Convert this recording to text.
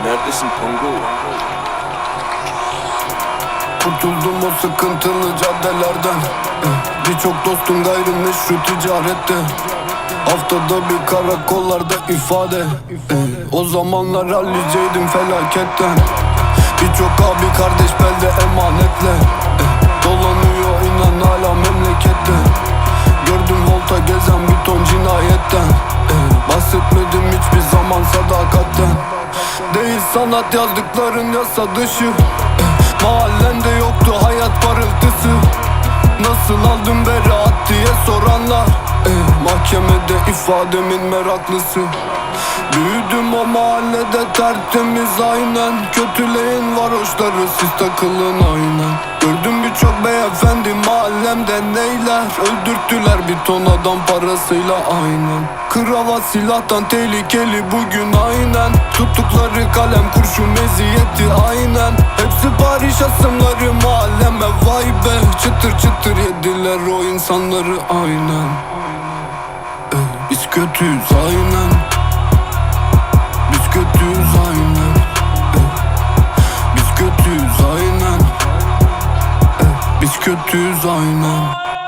Listen Pongo. Kurtuldum o sıkıntılı caddelerden. Birçok dostum gayrimeşru ticarette. Haftada bir karakollarda ifade. O zamanlar halliceydim felaketten. Birçok abi kardeş belde emanetle. Dolanıyor inan hala memlekette. Gördüm volta gezen bir ton cinayetten. Bahsetmedim hiçbir zaman Değil sanat yazdıkların yasa dışı. Mahallende yoktu hayat parıltısı. Nasıl aldım beraat diye soranlar. Eh, Mahkemede ifademin meraklısı. Büyüdüm o mahallede tertemiz aynen. Kötüleyin varoşları siz takılın aynen. Gördüm birçok beyefendi mahallemde neyler? Öldürttüler bir ton adam parasıyla aynen. Kravat silahtan tehlikeli bugün aynen. Tuttukları Yaşasınları mahalleme vay be Çıtır çıtır yediler o insanları. Aynen. Ee, Biz kötüyüz aynen. Biz kötüyüz aynen. Ee, biz kötüyüz aynen. Ee, biz kötüyüz aynen.